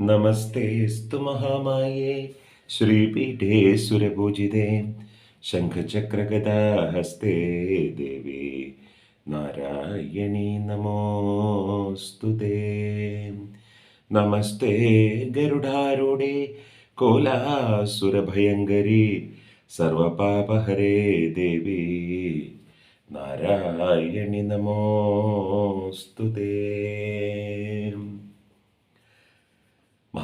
നമസ്തേസ്തു മഹാമായേ. ശ്രീപീഠേ സുരപൂജിതേ ശംഖചക്രഗദാഹസ്തേ ദേവി. നാരായണീ നമോസ്തുതേ നമസ്തേ ഗരുഡാരൂഢേ കോലാസുരഭയങ്കരി സർവപാപഹരേ ദേവി. നാരായണി നമോസ്തുതേ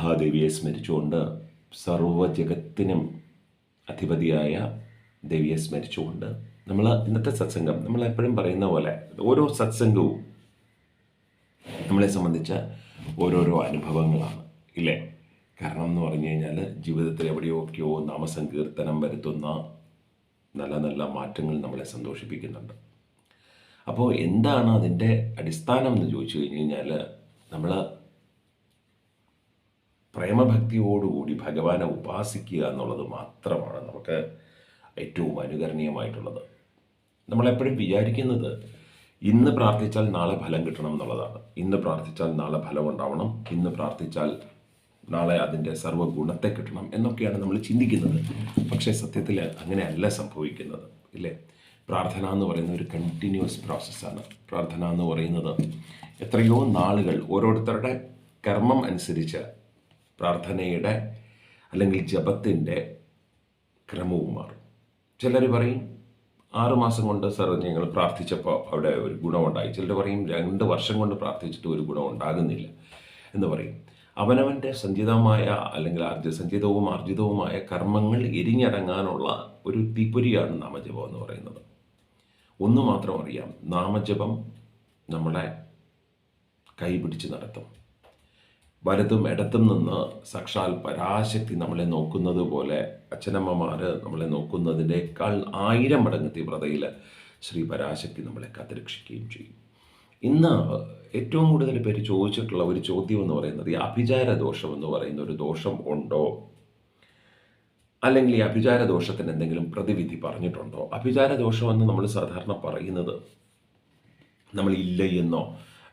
മഹാദേവിയെ സ്മരിച്ചുകൊണ്ട് സർവജഗത്തിനും അധിപതിയായ ദേവിയെ സ്മരിച്ചുകൊണ്ട് നമ്മൾ ഇന്നത്തെ സത്സംഗം നമ്മൾ എപ്പോഴും പറയുന്ന പോലെ ഓരോ സത്സംഗവും നമ്മളെ സംബന്ധിച്ച ഓരോരോ അനുഭവങ്ങളാണ് ഇല്ലേ? കാരണം എന്ന് പറഞ്ഞു കഴിഞ്ഞാൽ ജീവിതത്തിൽ എവിടെയൊക്കെയോ നാമസങ്കീർത്തനം വരുത്തുന്ന നല്ല നല്ല മാറ്റങ്ങൾ നമ്മളെ സന്തോഷിപ്പിക്കുന്നുണ്ട്. അപ്പോൾ എന്താണ് അതിന്റെ അടിസ്ഥാനം എന്ന് ചോദിച്ചു കഴിഞ്ഞ് കഴിഞ്ഞാൽ നമ്മൾ പ്രേമഭക്തിയോടുകൂടി ഭഗവാനെ ഉപാസിക്കുക എന്നുള്ളത് മാത്രമാണ് നമുക്ക് ഏറ്റവും അനുകരണീയമായിട്ടുള്ളത്. നമ്മളെപ്പോഴും വിചാരിക്കുന്നത് ഇന്ന് പ്രാർത്ഥിച്ചാൽ നാളെ ഫലം കിട്ടണം എന്നുള്ളതാണ്. ഇന്ന് പ്രാർത്ഥിച്ചാൽ നാളെ ഫലം ഉണ്ടാവണം. ഇന്ന് പ്രാർത്ഥിച്ചാൽ നാളെ അതിന്റെ സർവ ഗുണത്തെ കിട്ടണം എന്നൊക്കെയാണ് നമ്മൾ ചിന്തിക്കുന്നത്. പക്ഷേ സത്യത്തിൽ അങ്ങനെയല്ല സംഭവിക്കുന്നത്. ഇല്ലേ? പ്രാർത്ഥന എന്ന് പറയുന്ന ഒരു കണ്ടിന്യൂസ് പ്രോസസ്സാണ് പ്രാർത്ഥന എന്ന് പറയുന്നത് എത്രയോ നാളുകൾ ഓരോരുത്തരുടെ കർമ്മം അനുസരിച്ച് പ്രാർത്ഥനയുടെ അല്ലെങ്കിൽ ജപത്തിന്റെ ക്രമവും മാറും. ചിലർ പറയും ആറുമാസം കൊണ്ട് സർ ഞങ്ങൾ പ്രാർത്ഥിച്ചപ്പോൾ അവിടെ ഒരു ഗുണമുണ്ടായി. ചിലർ പറയും രണ്ട് വർഷം കൊണ്ട് പ്രാർത്ഥിച്ചിട്ട് ഒരു ഗുണം ഉണ്ടാകുന്നില്ല. എന്ന് പറയും. അവനവന്റെ സഞ്ചിതമായ അല്ലെങ്കിൽ ആർജ സഞ്ചിതവും ആർജിതവുമായ കർമ്മങ്ങൾ എരിഞ്ഞടങ്ങാനുള്ള ഒരു തീപ്പൊരിയാണ് നാമജപം എന്ന് പറയുന്നത്. ഒന്ന് മാത്രം അറിയാം നാമജപം നമ്മളെ കൈപിടിച്ച് നടത്തും. വലതും ഇടത്തും നിന്ന് സാക്ഷാൽ പരാശക്തി നമ്മളെ നോക്കുന്നത് പോലെ അച്ഛനമ്മമാർ നമ്മളെ നോക്കുന്നതിനേക്കാൾ ആയിരം മടങ്ങ് തീവ്രതയിൽ ശ്രീ പരാശക്തി നമ്മളെ കാത്തുരക്ഷിക്കുകയും ചെയ്യും. ഇന്ന് ഏറ്റവും കൂടുതൽ പേര് ചോദിച്ചിട്ടുള്ള ഒരു ചോദ്യം എന്ന് പറയുന്നത് ഈ അഭിചാര ദോഷം എന്ന് പറയുന്ന ഒരു ദോഷം ഉണ്ടോ? അല്ലെങ്കിൽ ഈ അഭിചാര ദോഷത്തിന് എന്തെങ്കിലും പ്രതിവിധി പറഞ്ഞിട്ടുണ്ടോ? അഭിചാര ദോഷം എന്ന് നമ്മൾ സാധാരണ പറയുന്നത് നമ്മൾ ഇല്ല എന്നോ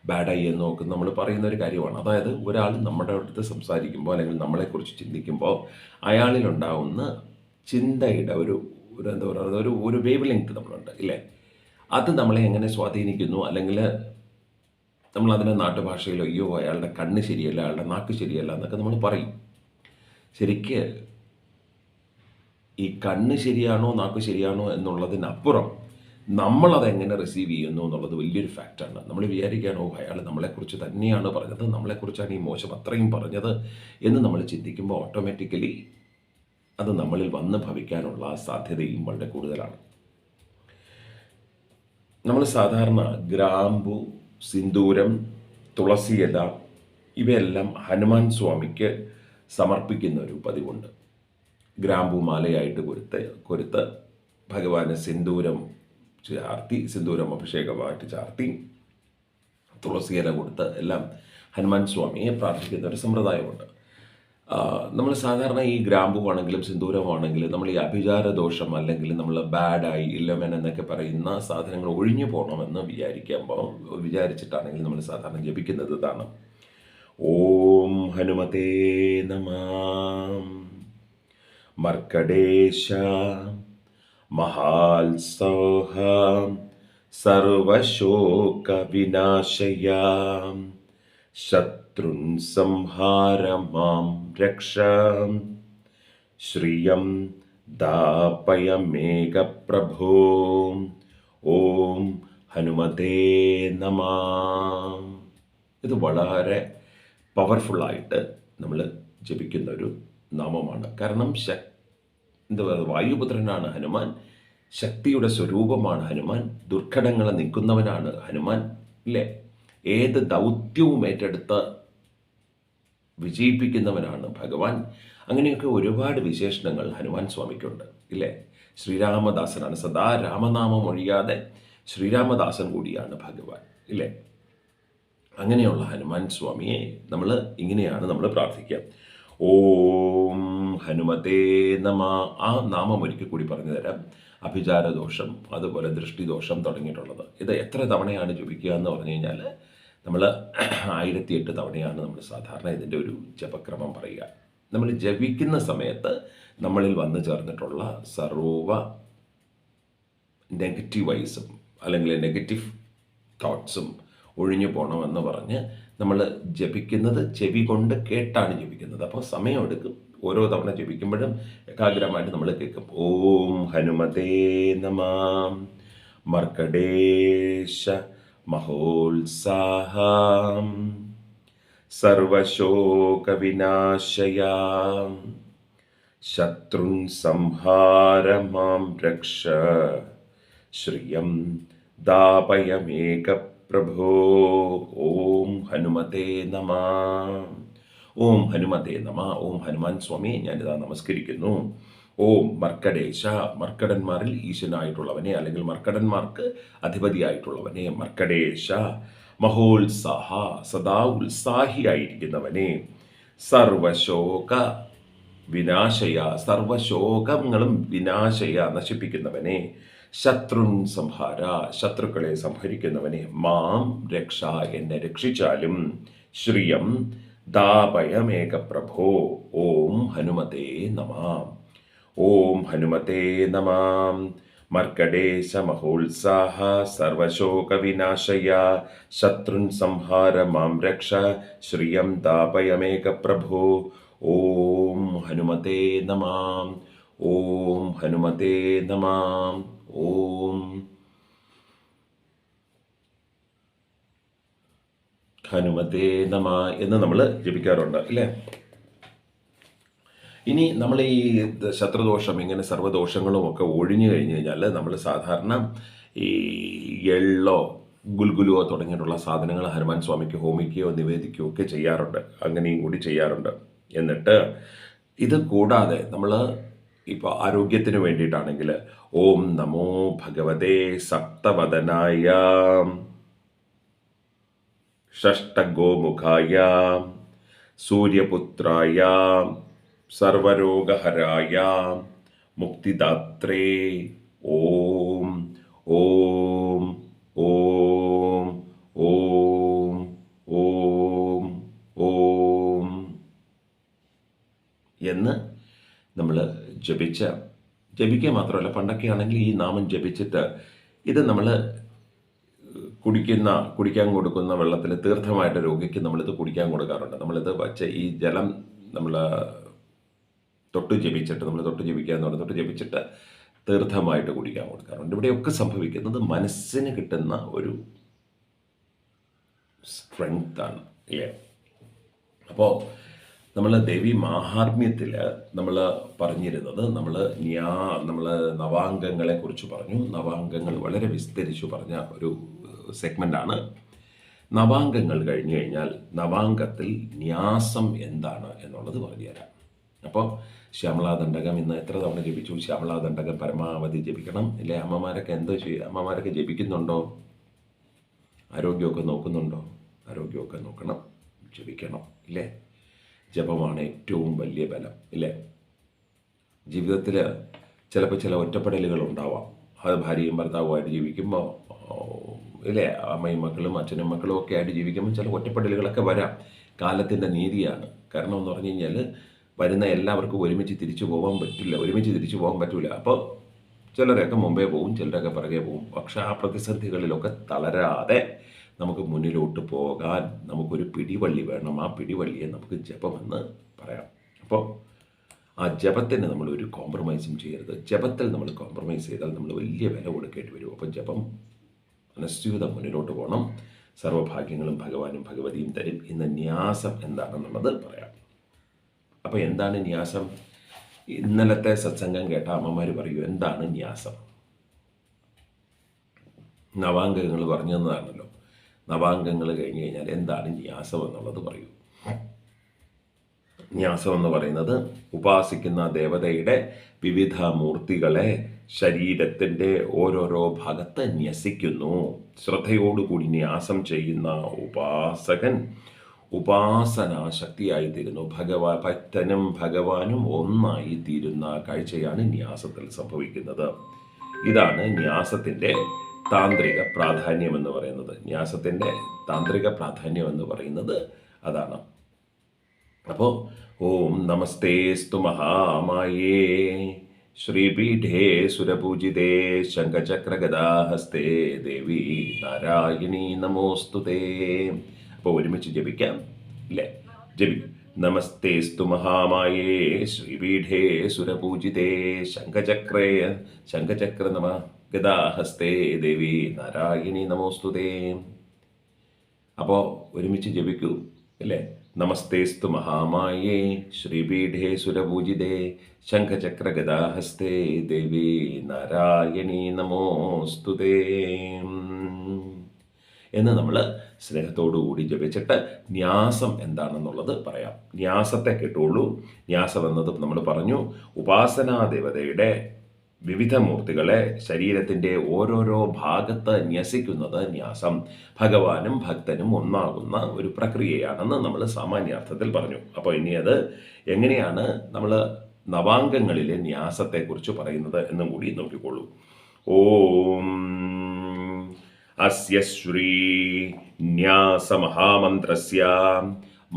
ബാഡായി എന്നോ ഒക്കെ നമ്മൾ പറയുന്ന ഒരു കാര്യമാണ്. അതായത് ഒരാൾ നമ്മുടെ അടുത്ത് സംസാരിക്കുമ്പോൾ അല്ലെങ്കിൽ നമ്മളെക്കുറിച്ച് ചിന്തിക്കുമ്പോൾ അയാളിലുണ്ടാവുന്ന ചിന്തയുടെ ഒരു ഒരു എന്താ പറയുക ഒരു ഒരു വേവ് ലെങ്ത് നമ്മളുണ്ട് ഇല്ലേ? അത് നമ്മളെ എങ്ങനെ സ്വാധീനിക്കുന്നു? അല്ലെങ്കിൽ നമ്മൾ അതിനെ നാട്ടുഭാഷയിലോ അയ്യോ അയാളുടെ കണ്ണ് ശരിയല്ല അയാളുടെ നാക്ക് ശരിയല്ല എന്നൊക്കെ നമ്മൾ പറയും. ശരിക്ക് ഈ കണ്ണ് ശരിയാണോ നാക്ക് ശരിയാണോ എന്നുള്ളതിനപ്പുറം നമ്മളത് എങ്ങനെ റിസീവ് ചെയ്യുന്നു എന്നുള്ളത് വലിയൊരു ഫാക്റ്റാണ് നമ്മൾ വിചാരിക്കാനോ അയാൾ നമ്മളെക്കുറിച്ച് തന്നെയാണ് പറഞ്ഞത്. നമ്മളെക്കുറിച്ചാണ് ഈ മോശം അത്രയും പറഞ്ഞത്. എന്ന് നമ്മൾ ചിന്തിക്കുമ്പോൾ ഓട്ടോമാറ്റിക്കലി അത് നമ്മളിൽ വന്ന് ഭവിക്കാനുള്ള സാധ്യതയും വളരെ കൂടുതലാണ്. നമ്മൾ സാധാരണ ഗ്രാമ്പു സിന്ദൂരം തുളസിയില ഇവയെല്ലാം ഹനുമാൻ സ്വാമിക്ക് സമർപ്പിക്കുന്ന ഒരു പതിവുണ്ട്. ഗ്രാമ്പു മാലയായിട്ട് കൊരുത്ത് കൊരുത്ത് ഭഗവാന് സിന്ദൂരം ചാർത്തി സിന്ദൂരം അഭിഷേകമായിട്ട് ചാർത്തി തുളസിയില കൊടുത്ത് എല്ലാം ഹനുമാൻ സ്വാമിയെ പ്രാർത്ഥിക്കുന്ന ഒരു സമ്പ്രദായമുണ്ട്. നമ്മൾ സാധാരണ ഈ ഗ്രാമ്പുവാണെങ്കിലും സിന്ദൂരമാണെങ്കിലും നമ്മൾ ഈ അഭിചാര ദോഷം അല്ലെങ്കിൽ നമ്മൾ ബാഡായി ഇല്ലമൻ എന്നൊക്കെ പറയുന്ന സാധനങ്ങൾ ഒഴിഞ്ഞു പോകണമെന്ന് വിചാരിക്കുമ്പോൾ വിചാരിച്ചിട്ടാണെങ്കിൽ നമ്മൾ സാധാരണ ജപിക്കുന്നത് ഇതാണ്. ഓം ഹനുമതേ നമ മർക്കടേശ മഹാത്സൗഹ സർവശോകവിനാശയാം. ശത്രുൻ സംഹാര മാം രക്ഷ. ശ്രിയം ദാപയമേകപ്രഭോ. ഓം ഹനുമതേ നമാം. ഇത് വളരെ പവർഫുള്ളായിട്ട് നമ്മൾ ജപിക്കുന്ന ഒരു നാമമാണ്. കാരണം ശക് എന്താ വായുപുത്രനാണ് ഹനുമാൻ ശക്തിയുടെ സ്വരൂപമാണ് ഹനുമാൻ ദുർഘടങ്ങളെ നിൽക്കുന്നവനാണ് ഹനുമാൻ ഇല്ലേ? ഏത് ദൗത്യവും ഏറ്റെടുത്ത് വിജയിപ്പിക്കുന്നവനാണ് ഭഗവാൻ. അങ്ങനെയൊക്കെ ഒരുപാട് വിശേഷണങ്ങൾ ഹനുമാൻ സ്വാമിക്കുണ്ട് ഇല്ലേ? ശ്രീരാമദാസനാണ് സദാ രാമനാമം ഒഴിയാതെ ശ്രീരാമദാസൻ കൂടിയാണ് ഭഗവാൻ ഇല്ലേ? അങ്ങനെയുള്ള ഹനുമാൻ സ്വാമിയെ നമ്മൾ ഇങ്ങനെയാണ് നമ്മൾ പ്രാർത്ഥിക്കുക. ഓം ഹനുമതേ നമ. ആ നാമം ഒരിക്കൽ കൂടി പറഞ്ഞു തരാം. അഭിചാര ദോഷം അതുപോലെ ദൃഷ്ടിദോഷം തുടങ്ങിയിട്ടുള്ളത്. ഇത് എത്ര തവണയാണ് ജപിക്കുക എന്ന് പറഞ്ഞു കഴിഞ്ഞാൽ നമ്മൾ ആയിരത്തി എട്ട് തവണയാണ് നമ്മൾ സാധാരണ ഇതിന്റെ ഒരു ജപക്രമം പറയുക. നമ്മൾ ജപിക്കുന്ന സമയത്ത് നമ്മളിൽ വന്നു ചേർന്നിട്ടുള്ള സർവ നെഗറ്റീവ് വൈസും അല്ലെങ്കിൽ നെഗറ്റീവ് തോട്ട്സും ഒഴിഞ്ഞു പോകണമെന്ന് പറഞ്ഞ് നമ്മൾ ജപിക്കുന്നത് ചെവി കൊണ്ട് കേട്ടാണ് ജപിക്കുന്നത്. അപ്പോൾ സമയമെടുക്കും ഓരോ തവണ ജപിക്കുമ്പോഴും ഏകാഗ്രമായിട്ട് നമ്മൾ കേൾക്കും. ഓം ഹനുമതേ നമാം. മർക്കടേശ മഹോത്സാഹം. സർവശോകവിനാശയാം. ശത്രുൻ സംഹാര മാം രക്ഷ. ശ്രിയം ദാപയമേക പ്രഭോ ഓം ഹനുമതേ നമ ഓം ഹനുമതേ നമ ഓം ഹനുമാൻ സ്വാമി ഞാനിതാ നമസ്കരിക്കുന്നു. ഓം മർക്കടേശ മർക്കടന്മാരിൽ ഈശനായിട്ടുള്ളവനെ അല്ലെങ്കിൽ മർക്കടന്മാർക്ക് അധിപതിയായിട്ടുള്ളവനെ മർക്കടേശ മഹോത്സാഹ സദാ ഉത്സാഹിയായിരിക്കുന്നവനെ സർവശോക വിനാശയ സർവശോകങ്ങളും വിനാശയ നശിപ്പിക്കുന്നവനെ ശത്രുൻ സംഹാര ശത്രുക്കളെ സംഹരിക്കുന്നവനെ മാം രക്ഷ എന്നെ രക്ഷിച്ചാലും ശ്രിയം ദാപയമേക പ്രഭോ ഓം ഹനുമതേ നമാം. ഓം ഹനുമതേ നമാം. മർക്കടേശ മഹോത്സാഹ സർവശോക വിനാശയ ശത്രുൻ സംഹാര മാം രക്ഷ ശ്രിയം ദാപയമേക പ്രഭോ ഓം ഹനുമതേ നമാം. ഓം ഹനുമതേ നമാം. ഓം. ഹനുമതേ നമ എന്ന് നമ്മൾ ജപിക്കാറുണ്ട് അല്ലേ ഇനി നമ്മൾ ഈ ശത്രുദോഷം ഇങ്ങനെ സർവദോഷങ്ങളും ഒക്കെ ഒഴിഞ്ഞു കഴിഞ്ഞ് കഴിഞ്ഞാൽ നമ്മൾ സാധാരണ ഈ എള്ളോ ഗുൽഗുലുവോ തുടങ്ങിയിട്ടുള്ള സാധനങ്ങൾ ഹനുമാൻ സ്വാമിക്ക് ഹോമിക്കുകയോ നിവേദിക്കുകയോ ഒക്കെ ചെയ്യാറുണ്ട് അങ്ങനെയും കൂടി ചെയ്യാറുണ്ട്. എന്നിട്ട് ഇത് കൂടാതെ നമ്മൾ ഇപ്പോൾ ആരോഗ്യത്തിന് വേണ്ടിയിട്ടാണെങ്കിൽ ഓം നമോ ഭഗവതേ സപ്തവദനായ ഷഷ്ടഗോമുഖായ സൂര്യപുത്രായ സർവരോഗഹരായ മുക്തിദാത്രേ ഓം ഓം ഓം ഓം ഓം ഓം എന്ന് നമ്മൾ ജപിച്ച ജപിക്കുക മാത്രമല്ല പണ്ടൊക്കെ ആണെങ്കിൽ ഈ നാമം ജപിച്ചിട്ട് ഇത് നമ്മൾ കുടിക്കുന്ന കുടിക്കാൻ കൊടുക്കുന്ന വെള്ളത്തിൽ തീർത്ഥമായിട്ട് രോഗിക്ക് നമ്മളിത് കുടിക്കാൻ കൊടുക്കാറുണ്ട്. നമ്മളിത് വച്ച് ഈ ജലം നമ്മൾ തൊട്ട് ജപിച്ചിട്ട് നമ്മൾ തൊട്ട് ജപിക്കുക എന്ന് പറഞ്ഞാൽ തൊട്ട് ജപിച്ചിട്ട് തീർത്ഥമായിട്ട് കുടിക്കാൻ കൊടുക്കാറുണ്ട്. ഇവിടെയൊക്കെ സംഭവിക്കുന്നത് മനസ്സിന് കിട്ടുന്ന ഒരു സ്ട്രെങ്ത്താണ് ഇല്ലേ? അപ്പോൾ നമ്മൾ ദേവി മാഹാത്മ്യത്തിൽ നമ്മൾ പറഞ്ഞിരുന്നത് നമ്മൾ ന്യാ നമ്മൾ നവാംഗങ്ങളെ കുറിച്ച് പറഞ്ഞു. നവാംഗങ്ങൾ വളരെ വിസ്തരിച്ചു പറഞ്ഞ ഒരു സെഗ്മെന്റാണ് നവാംഗങ്ങൾ കഴിഞ്ഞു കഴിഞ്ഞാൽ നവാംഗത്തിൽ ന്യാസം എന്താണ് എന്നുള്ളത് പറഞ്ഞുതരാം അപ്പോൾ ശ്യാമളാദണ്ഡകം ഇന്ന് എത്ര തവണ ജപിച്ചു? ശ്യാമളാദണ്ഡകം പരമാവധി ജപിക്കണം. ഇല്ലേ അമ്മമാരൊക്കെ എന്തോ ചെയ്യും അമ്മമാരൊക്കെ ജപിക്കുന്നുണ്ടോ? ആരോഗ്യമൊക്കെ നോക്കുന്നുണ്ടോ? ആരോഗ്യമൊക്കെ നോക്കണം ജപിക്കണം ഇല്ലേ? ജപമാണ് ഏറ്റവും വലിയ ബലം ഇല്ലേ? ജീവിതത്തിൽ ചിലപ്പോൾ ചില ഒറ്റപ്പെടലുകൾ ഉണ്ടാവാം. അത് ഭാര്യയും ഭർത്താവുമായിട്ട് ജീവിക്കുമ്പോൾ ഇല്ലേ? അമ്മയും മക്കളും അച്ഛനും മക്കളും ഒക്കെ ആയിട്ട് ജീവിക്കുമ്പോൾ ചില ഒറ്റപ്പെടലുകളൊക്കെ വരാം. കാലത്തിന്റെ നീതിയാണ്. കാരണം എന്ന് പറഞ്ഞു കഴിഞ്ഞാൽ വരുന്ന എല്ലാവർക്കും ഒരുമിച്ച് തിരിച്ചു പോകാൻ പറ്റില്ല ഒരുമിച്ച് തിരിച്ചു പോകാൻ പറ്റില്ല അപ്പോൾ ചിലരൊക്കെ മുമ്പേ പോകും ചിലരൊക്കെ പിറകെ പോകും പക്ഷേ ആ പ്രതിസന്ധികളിലൊക്കെ തളരാതെ നമുക്ക് മുന്നിലോട്ട് പോകാൻ നമുക്കൊരു പിടിവള്ളി വേണം. ആ പിടിവള്ളിയെ നമുക്ക് ജപമെന്ന് പറയാം. അപ്പോൾ ആ ജപത്തിന് നമ്മൾ ഒരു കോംപ്രമൈസും ചെയ്യരുത്. ജപത്തിൽ നമ്മൾ കോംപ്രമൈസ് ചെയ്താൽ നമ്മൾ വലിയ വില കൊടുക്കേണ്ടി വരും. അപ്പോൾ ജപം അനുസ്യൂതം മുന്നിലോട്ട് പോകണം. സർവഭാഗ്യങ്ങളും ഭഗവാനും ഭഗവതിയും തരും ഇന്ന് ന്യാസം എന്താണെന്നുള്ളത് പറയാം. അപ്പോൾ എന്താണ് ന്യാസം? ഇന്നലത്തെ സത്സംഗം കേട്ട അമ്മമാർ പറയൂ എന്താണ് ന്യാസം? നവാംഗങ്ങൾ പറഞ്ഞു തന്നതാണല്ലോ. നവാംഗങ്ങൾ കഴിഞ്ഞു കഴിഞ്ഞാൽ എന്താണ് ന്യാസം എന്നുള്ളത് പറയൂ. ന്യാസം എന്ന് പറയുന്നത് ഉപാസിക്കുന്ന ദേവതയുടെ വിവിധ മൂർത്തികളെ ശരീരത്തിന്റെ ഓരോരോ ഭാഗത്ത് ന്യസിക്കുന്നു. ശ്രദ്ധയോടുകൂടി ന്യാസം ചെയ്യുന്ന ഉപാസകൻ ഉപാസനാശക്തിയായി തീരുന്നു ഭഗവാ ഭക്തനും ഭഗവാനും ഒന്നായി തീരുന്ന കാഴ്ചയാണ് ന്യാസത്തിൽ സംഭവിക്കുന്നത്. ഇതാണ് ന്യാസത്തിന്റെ താന്ത്രിക പ്രാധാന്യം എന്ന് പറയുന്നത്. ന്യാസത്തിന്റെ താന്ത്രിക പ്രാധാന്യം എന്ന് പറയുന്നത് അതാണ്. അപ്പോൾ ഓം നമസ്തേസ്തു മഹാമായേ. ശ്രീപീഠേ സുരപൂജിതേ. ശംഖചക്രഗദാഹസ്തേ. ദേവി നാരായണി നമോസ്തുതേ അപ്പോൾ ഒരുമിച്ച് ജപിക്കാം? ഇല്ലേ? ജപിക്കും. നമസ്തേസ്തു മഹാമായേ. ശ്രീപീഠേ സുരപൂജിതേ. ശംഖചക്രേ. ശംഖചക്ര നമ. ഗദാഹസ്തേ ദേവി നാരായണി നമോസ്തുതേ. അപ്പോൾ ഒരുമിച്ച് ജപിക്കൂ അല്ലേ? നമസ്തേസ്തു മഹാമായേ ശ്രീപീഠേ സുരപൂജിതേ ശംഖചക്രഗദാഹസ്തേ ദേവി നാരായണി നമോസ്തുതേ. എന്ന് നമ്മൾ സ്നേഹത്തോടുകൂടി ജപിച്ചിട്ട് ന്യാസം എന്താണെന്നുള്ളത് പറയാം. ന്യാസത്തെ കേട്ടുള്ളൂ ന്യാസം എന്നത് നമ്മൾ പറഞ്ഞു. ഉപാസനാ ദേവതയുടെ വിവിധ മൂർത്തികളെ ശരീരത്തിന്റെ ഓരോരോ ഭാഗത്ത് ന്യസിക്കുന്നത് ന്യാസം ഭഗവാനും ഭക്തനും ഒന്നാകുന്ന ഒരു പ്രക്രിയയാണെന്ന് നമ്മൾ സാമാന്യാർത്ഥത്തിൽ പറഞ്ഞു. അപ്പോൾ ഇനി അത് എങ്ങനെയാണ് നമ്മൾ നവാംഗങ്ങളിലെ ന്യാസത്തെക്കുറിച്ച് പറയുന്നത് എന്നും കൂടി നോക്കിക്കോളൂ. ഓം അസ്യ ശ്രീ ന്യാസമഹാമന്ത്രസ്യ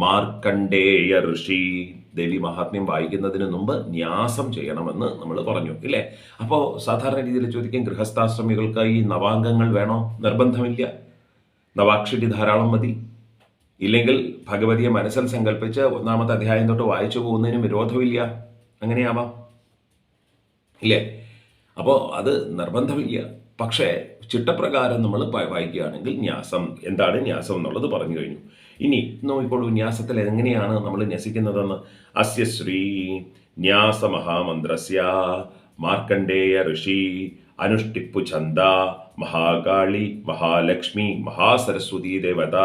മാർക്കണ്ഡേയ ഋഷി ദേവി മഹാത്മ്യം വായിക്കുന്നതിന് മുമ്പ് ന്യാസം ചെയ്യണമെന്ന് നമ്മൾ പറഞ്ഞു ഇല്ലേ? അപ്പോൾ സാധാരണ രീതിയിൽ ചോദിക്കും ഗൃഹസ്ഥാശ്രമികൾക്ക് ഈ നവാംഗങ്ങൾ വേണോ? നിർബന്ധമില്ല. നവാക്ഷരി ധാരാളം മതി. ഇല്ലെങ്കിൽ ഭഗവതിയെ മനസ്സിൽ സങ്കല്പിച്ച് ഒന്നാമത്തെ അധ്യായം തൊട്ട് വായിച്ചു പോകുന്നതിന് വിരോധമില്ല. അങ്ങനെയാവാം. ഇല്ലേ? അപ്പോൾ അത് നിർബന്ധമില്ല. പക്ഷേ ചിട്ടപ്രകാരം നമ്മൾ വായിക്കുകയാണെങ്കിൽ ന്യാസം എന്താണ് ന്യാസം എന്നുള്ളത് പറഞ്ഞു കഴിഞ്ഞു. ഇനി നോക്കിക്കോളൂ ന്യാസത്തിൽ എങ്ങനെയാണ് നമ്മൾ ന്യസിക്കുന്നതെന്ന് അസ്യ ശ്രീ ന്യാസ മഹാമന്ത്രസ്യ മാർക്കണ്ഡേയ ഋഷി അനുഷ്ഠിപ്പു ചന്ദ മഹാകാളി മഹാലക്ഷ്മി മഹാസരസ്വതി ദേവത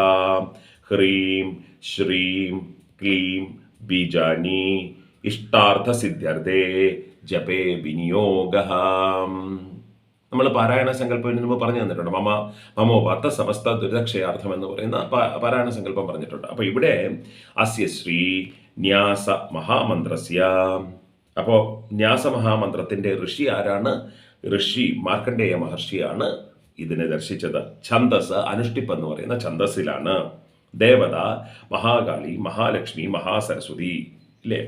ഹ്രീം ശ്രീം ക്ലീം ബീജാനി ഇഷ്ടാർത്ഥ സിദ്ധ്യർത്ഥേ ജപേ വിനിയോഗ. നമ്മൾ പാരായണ സങ്കല്പത്തിന് മുമ്പ് പറഞ്ഞു തന്നിട്ടുണ്ട്. മമ മമോ വത്ത സമസ്ത ദുരിതക്ഷയാർത്ഥം എന്ന് പറയുന്ന പാരായണ സങ്കല്പം പറഞ്ഞിട്ടുണ്ട്. അപ്പോൾ ഇവിടെ അസ്യ ശ്രീ ന്യാസ മഹാമന്ത്രസ്യ. അപ്പോൾ ന്യാസ മഹാമന്ത്രത്തിന്റെ ഋഷി ആരാണ്? ഋഷി മാർക്കണ്ഡേയ മഹർഷിയാണ് ഇതിനെ ദർശിച്ചത്. ഛന്ദസ് അനുഷ്ഠിപ്പ് എന്ന് പറയുന്ന ഛന്ദസ്സിലാണ്. ദേവത മഹാകാളി മഹാലക്ഷ്മി മഹാസരസ്വതി ഇല്ലേ?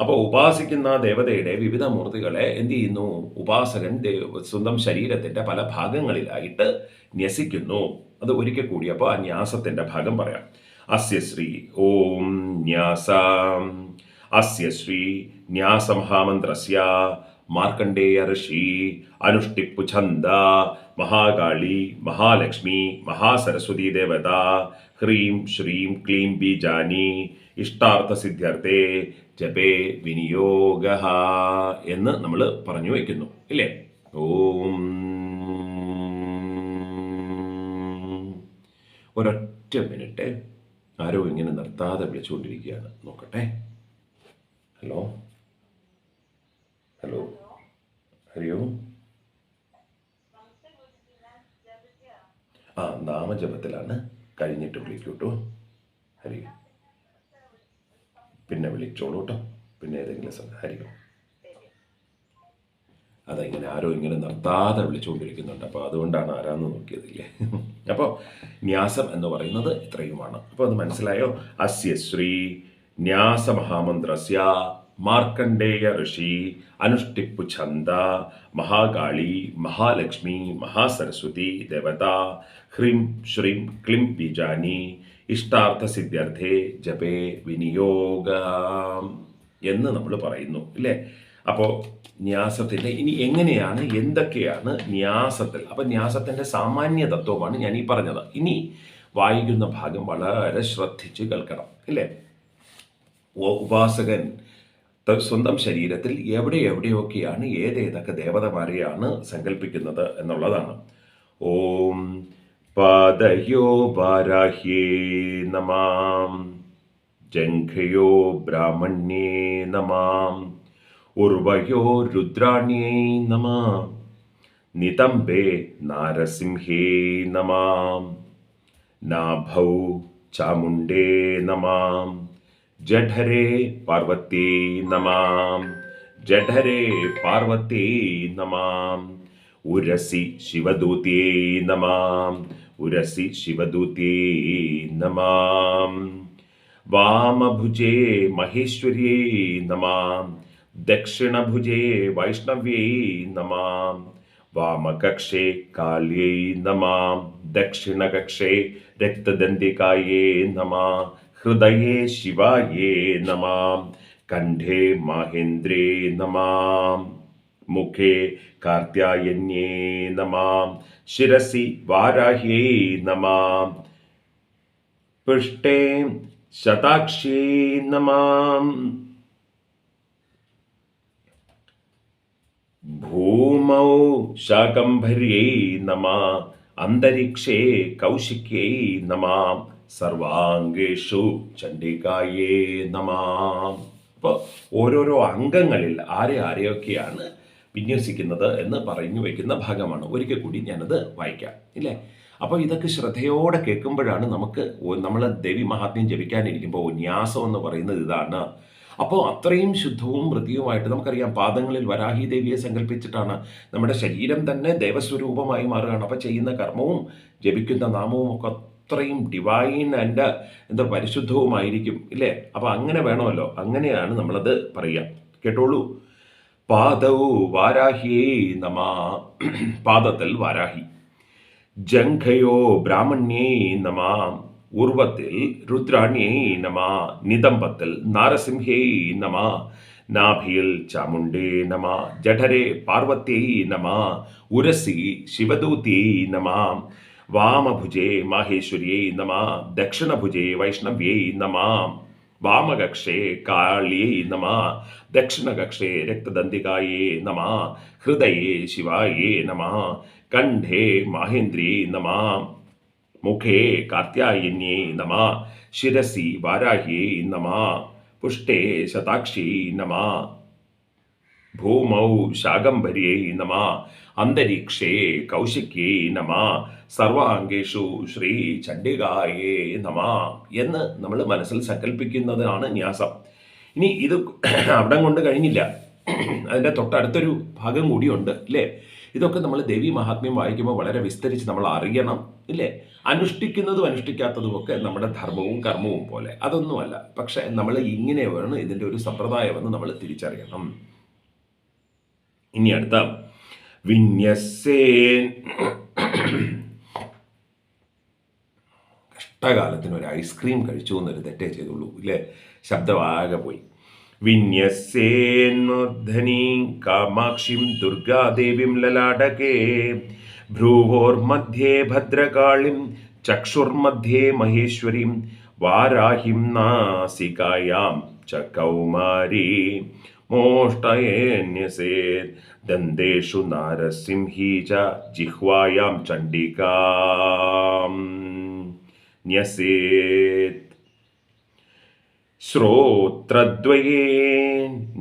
അപ്പോൾ ഉപാസിക്കുന്ന ദേവതയുടെ വിവിധ മൂർത്തികളെ എന്ത് ചെയ്യുന്നു? ഉപാസകൻ സ്വന്തം ശരീരത്തിന്റെ പല ഭാഗങ്ങളിലായിട്ട് ന്യസിക്കുന്നു. അത് ഒരിക്കൽ കൂടിയപ്പോൾ ആ ന്യാസത്തിന്റെ ഭാഗം പറയാം. അസ്യ ശ്രീ ഓം ന്യാസ. അസ്യ ശ്രീ ന്യാസമഹാമന്ത്രസ്യ. മാർക്കണ്ഡേയ ഋഷി. അനുഷ്ടിപ്പു ഛന്ദ. മഹാകാളി മഹാലക്ഷ്മി മഹാസരസ്വതി ദേവത. ഹ്രീം ശ്രീം ക്ലീം ബീജാനി ഇഷ്ടാർത്ഥ സിദ്ധ്യർത്ഥേ. ജപേ വിനിയോഗ എന്ന് നമ്മൾ പറഞ്ഞു വയ്ക്കുന്നു ഇല്ലേ? ഓം. ഒരൊറ്റ മിനിറ്റ്. ആരോ ഇങ്ങനെ നിർത്താതെ വിളിച്ചുകൊണ്ടിരിക്കുകയാണ്. നോക്കട്ടെ. ഹലോ? ഹലോ? ഹരിയോ? ആ നാമജപത്തിലാണ്. കഴിഞ്ഞിട്ട് വിളിക്കൂട്ടോ ഹരി. പിന്നെ വിളിച്ചോളൂ കേട്ടോ. പിന്നെ ഏതെങ്കിലും സമയം അതെങ്ങനെ ആരോ ഇങ്ങനെ നിർത്താതെ വിളിച്ചുകൊണ്ടിരിക്കുന്നുണ്ട്. അപ്പോൾ അതുകൊണ്ടാണ് ആരാന്ന് നോക്കിയതില്ലേ? അപ്പോൾ ന്യാസം എന്ന് പറയുന്നത് ഇത്രയുമാണ്. അപ്പോൾ അത് മനസ്സിലായോ? അസ്യ ശ്രീ ന്യാസ മഹാമന്ത്രസ്യ മാർക്കണ്ഡേയ ഋഷി അനുഷ്ഠിപ്പു ഛന്ദ മഹാകാളി മഹാലക്ഷ്മി മഹാസരസ്വതി ദേവത ഹ്രീം ശ്രീം ക്ലിം ബീജാനി ഇഷ്ടാർത്ഥ സിദ്ധ്യർത്ഥേ ജപേ വിനിയോഗ എന്ന് നമ്മൾ പറയുന്നു ഇല്ലേ? അപ്പോൾ ന്യാസത്തിന്റെ ഇനി എങ്ങനെയാണ് എന്തൊക്കെയാണ് ന്യാസത്തിൽ? അപ്പം ന്യാസത്തിന്റെ സാമാന്യ തത്വമാണ് ഞാൻ ഈ പറഞ്ഞത്. ഇനി വായിക്കുന്ന ഭാഗം വളരെ ശ്രദ്ധിച്ച് കേൾക്കണം ഇല്ലേ? ഉപാസകൻ സ്വന്തം ശരീരത്തിൽ എവിടെ എവിടെയൊക്കെയാണ് ഏതേതൊക്കെ ദേവതമാരെയാണ് സങ്കല്പിക്കുന്നത് എന്നുള്ളതാണ്. ഓം പാദയോ വാരാഹ്യേ നമാം ജംഘയോ ബ്രാഹ്മണ്യേ നമാം ഉർവയോ രുദ്രാണ്യേ नितम्बे നിതംബേ നാരസിംഹേ നമാം നാഭൗ ചാമുണ്ടേ നമാം ജഠരേ പാർവത്യേ നമാം ജഠരേ പാർവത്യേ നമാം ഉരസി ശിവദൂത്യേ നമാം ഉരസി ശിവദൂത്യേ നമാം വാമഭുജേ മഹേശ്വര്യേ നമാം ദക്ഷിണഭുജേ വൈഷ്ണവ്യേ നമാം വാമകക്ഷേ കാള്യൈ നമാം ദക്ഷിണകക്ഷേ രക്തദന്തികായേ നമാ ഹൃദയേ ശിവായേ നമാം കണ്ഠേ മഹേന്ദ്രേ നമാം മുഖേ കാർത്യായന്യേ നമാം. ശിരസി വാരാഹ്യേ നമാം. പൃഷ്ടേ ശതാക്ഷ്യേ നമാം. ഭൂമൗ ശാകംഭര്യേ നമ. അന്തരീക്ഷേ കൗശിക്യൈ നമ. സർവാംഗേഷു ചണ്ഡികായേ നമ. അപ്പോൾ ഓരോരോ അംഗങ്ങളിൽ ആരെ ആരെയൊക്കെയാണ് വിന്യസിക്കുന്നത് എന്ന് പറഞ്ഞു വയ്ക്കുന്ന ഭാഗമാണ്. ഒരിക്കൽ കൂടി ഞാനത് വായിക്കാം ഇല്ലേ? അപ്പോൾ ഇതൊക്കെ ശ്രദ്ധയോടെ കേൾക്കുമ്പോഴാണ് നമുക്ക് നമ്മൾ ദേവി മഹാത്മ്യം ജപിക്കാനിരിക്കുമ്പോൾ ന്യാസം എന്ന് പറയുന്നത് ഇതാണ്. അപ്പോൾ അത്രയും ശുദ്ധവും വൃത്തിയുമായിട്ട് നമുക്കറിയാം പാദങ്ങളിൽ വരാഹി ദേവിയെ സങ്കല്പിച്ചിട്ടാണ് നമ്മുടെ ശരീരം തന്നെ ദേവസ്വരൂപമായി മാറുകയാണ്. അപ്പോൾ ചെയ്യുന്ന കർമ്മവും ജപിക്കുന്ന നാമവും ഒക്കെ അത്രയും ഡിവൈൻ ആൻഡ് എന്താ പരിശുദ്ധവുമായിരിക്കും ഇല്ലേ? അപ്പോൾ അങ്ങനെ വേണമല്ലോ അങ്ങനെയാണ് നമ്മളത് പറയുക. കേട്ടോളൂ. പാദൗ വാരാഹിയേ നമ. പാദത്തിൽ വാരാഹി. ജംഘയോ ബ്രാഹ്മണ്യേ നമ. ഉർവത്തിൽ രുദ്രാണ്യേ നമ. നിതംബത്തിൽ നാരസിംഹേ നമ. നാഭിയിൽ ചാമുണ്ടേ നമ. ജഠരെ പാർവത്യേ നമ. ഉരസി ശിവദൂത്യേ നമ. വാമഭുജേ മാഹേശ്വര്യേ നമ. ദക്ഷിണഭുജേ വൈഷ്ണവ്യേ നമ. വാമകക്ഷേ കാളിയേ നമ ദക്ഷിണകക്ഷേ രക്തദന്തികായേ നമ ഹൃദയേ ശിവായേ നമ കണ്ഠേ മാഹേന്ദ്രിയേ നമ മുഖേ കാർത്യായന്യേ നമ ശിരസി വാരാഹ്യേ നമ പുഷ്ടേ ശതാക്ഷി നമ ഭൂമൗ ശാകംഭര്യേ നമ അന്തരീക്ഷേ കൗശിക്യേ നമ സർവാംഗേഷു ശ്രീ ചണ്ഡികായേ നമ എന്ന് നമ്മൾ മനസ്സിൽ സങ്കല്പിക്കുന്നതാണ് ന്യാസം. ഇനി ഇത് അവിടം കൊണ്ട് കഴിഞ്ഞില്ല. അതിന്റെ തൊട്ടടുത്തൊരു ഭാഗം കൂടിയുണ്ട് അല്ലേ ഇതൊക്കെ നമ്മൾ ദേവി മഹാത്മ്യം വായിക്കുമ്പോൾ വളരെ വിസ്തരിച്ച് നമ്മൾ അറിയണം ഇല്ലേ? അനുഷ്ഠിക്കുന്നതും അനുഷ്ഠിക്കാത്തതും ഒക്കെ നമ്മുടെ ധർമ്മവും കർമ്മവും പോലെ. അതൊന്നുമല്ല. പക്ഷേ നമ്മൾ ഇങ്ങനെ വേണം ഇതിന്റെ ഒരു സമ്പ്രദായമെന്ന് നമ്മൾ തിരിച്ചറിയണം. ഇനി അടുത്ത. വിന്യസേൻ. കഷ്ടകാലത്തിന് ഒരു ഐസ്ക്രീം കഴിച്ചു എന്നൊരു തെറ്റേ ചെയ്തുള്ളൂ ഇല്ലേ? ശബ്ദമാകെ പോയി. വിന്യസേന്മർദ്ധനീം കാമാക്ഷിം ദുർഗാദേവീം ലലാടകേ. ഭ്രൂവോർമധ്യേ ഭദ്രകാളിം ചക്ഷുർമധ്യേ മഹേശ്വരീം വാരാഹിം നാസികായാം ചകൗമാരി മോഷ്ടയേന്യസേത് ദന്തേഷു നാരസിംഹീ ച ജിഹ്വായാം ചണ്ഡികാം. ന്യസേത് ശ്രോത്രദ്വയേ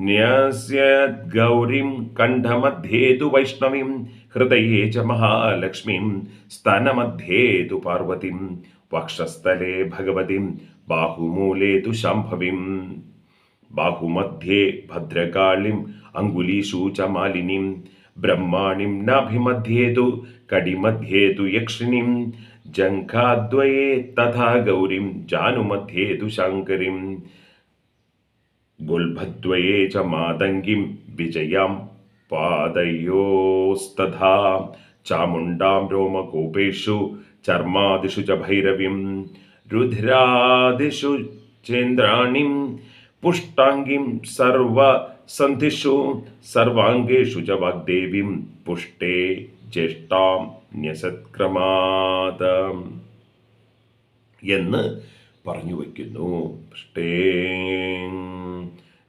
ന്യസ്യത് ഗൗരിം കണ്ഠമധ്യേതു വൈഷ്ണവിം ഹൃദയേ ച മഹാലക്ഷ്മിം സ്തനമധ്യേതു പാർവതിം വക്ഷസ്ഥലേ ഭഗവതിം ബാഹുമൂലേ തു ശംഭവിം. बाहुमध्ये भद्रकाളിम् अङ्गुलीषु च मालिनीं ब्रह्माणिं नाभिमध्ये तु कडिमध्ये तु यक्षिणीं जङ्घाद्वये तथा गौरीं जानुमध्ये तु शाङ्करीं गुल्भद्वये च मातङ्गीं विजयां पादयोस्तथा चामुण्डां रोमकूपेषु चर्मादिषु च भैरवीं रुधिरादिषु चेन्द्राणीं പുഷ്ടാംഗിം സർവ സന്ധിഷു സർവാംഗേഷു ച വാഗ്ദേവീം പുഷ്ടേ ജ്യേഷ്ഠാം ന്യസത്ക്രമാത എന്ന് പറഞ്ഞു വയ്ക്കുന്നു. പുഷ്ടേ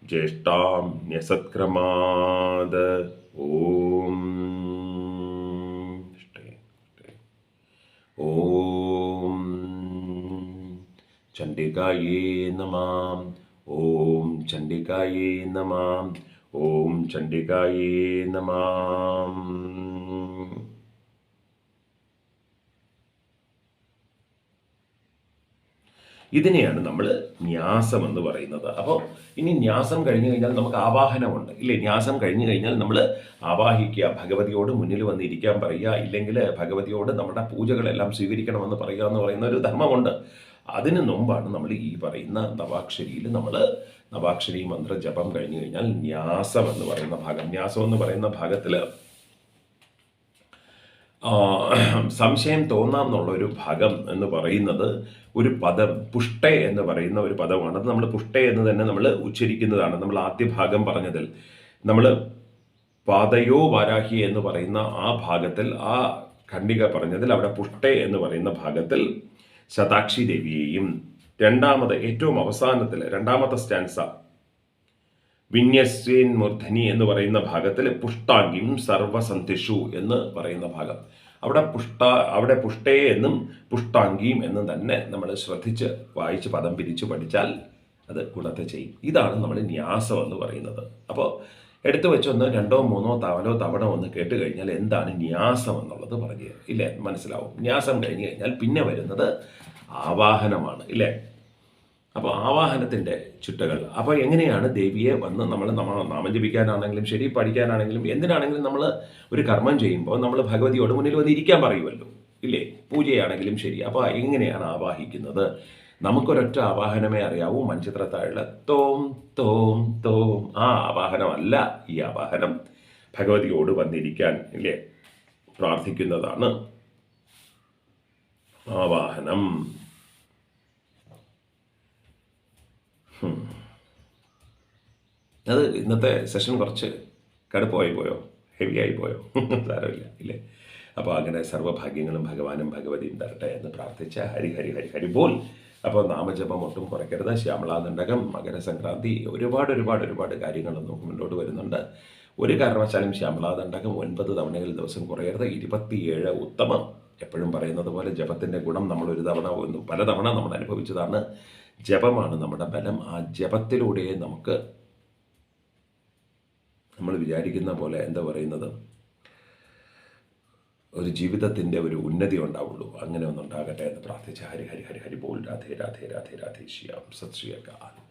ജ്യേഷ്ഠാം ന്യസത്ക്രമാത. ഓം. ഓം. ചണ്ഡികായേ നമാം. ഓം ചണ്ഡികായേ നമാം. ഓം ചണ്ഡികായേ നമാം. ഇതിനെയാണ് നമ്മൾ ന്യാസം എന്ന് പറയുന്നത്. അപ്പോൾ ഇനി ന്യാസം കഴിഞ്ഞു കഴിഞ്ഞാൽ നമുക്ക് ആവാഹനമുണ്ട്. ഇല്ലേ? ന്യാസം കഴിഞ്ഞു കഴിഞ്ഞാൽ നമ്മൾ ആവാഹിക്കുക ഭഗവതിയോട് മുന്നിൽ വന്നിരിക്കാൻ പറയുക ഇല്ലെങ്കിൽ ഭഗവതിയോട് നമ്മുടെ പൂജകളെല്ലാം സ്വീകരിക്കണമെന്ന് പറയുക എന്ന് പറയുന്ന ഒരു ധർമ്മമുണ്ട്. അതിന് മുമ്പാണ് നമ്മൾ ഈ പറയുന്ന നവാക്ഷരിയിൽ നമ്മൾ നവാക്ഷരി മന്ത്ര ജപം കഴിഞ്ഞു കഴിഞ്ഞാൽ ന്യാസം എന്ന് പറയുന്ന ഭാഗം. ന്യാസം എന്ന് പറയുന്ന ഭാഗത്തിൽ സംശയം തോന്നാം എന്നുള്ള ഒരു ഭാഗം എന്ന് പറയുന്നത് ഒരു പദം പുഷ്ട എന്ന് പറയുന്ന ഒരു പദമാണ്. അത് നമ്മൾ പുഷ്ട എന്ന് തന്നെ നമ്മൾ ഉച്ചരിക്കുന്നതാണ്. നമ്മൾ ആദ്യ ഭാഗം പറഞ്ഞതിൽ. നമ്മൾ പാതയോ വാരാഹി എന്ന് പറയുന്ന ആ ഭാഗത്തിൽ ആ ഖണ്ഡിക പറഞ്ഞതിൽ അവിടെ പുഷ്ട എന്ന് പറയുന്ന ഭാഗത്തിൽ ശതാക്ഷി ദേവിയെയും രണ്ടാമത് ഏറ്റവും അവസാനത്തിൽ രണ്ടാമത്തെ സ്റ്റാൻസ വിന്യസ്വേൻ മൂർധനി എന്ന് പറയുന്ന ഭാഗത്തിൽ പുഷ്ടാംഗിം സർവസന്ധിഷു എന്ന് പറയുന്ന ഭാഗം. അവിടെ പുഷ്ട അവിടെ പുഷ്ടേ എന്നും പുഷ്ടാംഗിയും എന്നും തന്നെ നമ്മൾ ശ്രദ്ധിച്ച് വായിച്ച് പദം പിരിച്ചു പഠിച്ചാൽ അത് ഗുണത്തെ ചെയ്യും. ഇതാണ് നമ്മൾ ന്യാസം എന്ന് പറയുന്നത്. അപ്പോൾ എടുത്തു വെച്ചൊന്ന് രണ്ടോ മൂന്നോ തവണോ തവണ ഒന്ന് കേട്ട് കഴിഞ്ഞാൽ എന്താണ് ന്യാസം എന്നുള്ളത് പറഞ്ഞു. ഇല്ലേ? മനസ്സിലാവും. ന്യാസം കഴിഞ്ഞ് കഴിഞ്ഞാൽ പിന്നെ വരുന്നത് ആവാഹനമാണ്. ഇല്ലേ? അപ്പോൾ ആവാഹനത്തിന്റെ ചുട്ടകൾ. അപ്പോൾ എങ്ങനെയാണ് ദേവിയെ വന്ന് നമ്മൾ നമ്മൾ നാമം ജപിക്കാനാണെങ്കിലും ശരി പഠിക്കാനാണെങ്കിലും എന്തിനാണെങ്കിലും നമ്മൾ ഒരു കർമ്മം ചെയ്യുമ്പോൾ നമ്മൾ ഭഗവതിയോട് മുന്നിൽ വന്ന് ഇരിക്കാൻ പറയുമല്ലോ. ഇല്ലേ? പൂജയാണെങ്കിലും ശരി. അപ്പോൾ എങ്ങനെയാണ് ആവാഹിക്കുന്നത്? നമുക്കൊരൊറ്റ ആവാഹനമേ അറിയാവൂ. മൺചിത്രത്താഴുള്ള തോം തോം തോം. ആ ആവാഹനമല്ല ഈ ആവാഹനം. ഭഗവതിയോട് വന്നിരിക്കാൻ ഇല്ലേ? പ്രാർത്ഥിക്കുന്നതാണ് ആവാഹനം. അത് ഇന്നത്തെ സെഷൻ കുറച്ച് കടുപ്പമായി പോയോ? ഹെവി ആയി പോയോ? സാരമില്ല ഇല്ലേ? അപ്പോൾ അങ്ങനെ സർവഭാഗ്യങ്ങളും ഭഗവാനും ഭഗവതിയും തരട്ടെ എന്ന് പ്രാർത്ഥിച്ച ഹരി ഹരി ഹരി ഹരി. പോൽ അപ്പോൾ നാമജപം ഒട്ടും കുറയ്ക്കരുത്. ശ്യാമളാദണ്ഡകം മകരസംക്രാന്തി ഒരുപാട് ഒരുപാട് ഒരുപാട് കാര്യങ്ങൾ നമുക്ക് മുന്നോട്ട് വരുന്നുണ്ട്. ഒരു കാരണവശാലും ശ്യാമളാദണ്ഡകം ഒൻപത് തവണകൾ ദിവസം കുറയരുത്. ഇരുപത്തിയേഴ് ഉത്തമം. എപ്പോഴും പറയുന്നത് പോലെ ജപത്തിന്റെ ഗുണം നമ്മൾ ഒരു തവണ പലതവണ നമ്മൾ അനുഭവിച്ചതാണ്. ജപമാണ് നമ്മുടെ ബലം. ആ ജപത്തിലൂടെ നമുക്ക് നമ്മൾ വിചാരിക്കുന്ന പോലെ എന്താ പറയുന്നത്? ഒരു ജീവിതത്തിന്റെ ഒരു ഉന്നതി ഉണ്ടാവുള്ളൂ. അങ്ങനെ ഒന്നുണ്ടാകട്ടെ എന്ന് പ്രാർത്ഥിച്ച് ഹരി ഹരി ഹരി ഹരി ബോൾ. രാധേ രാധേ രാധേ രാധേ. ശ്യാം സത് ശ്രീ അകാൽ.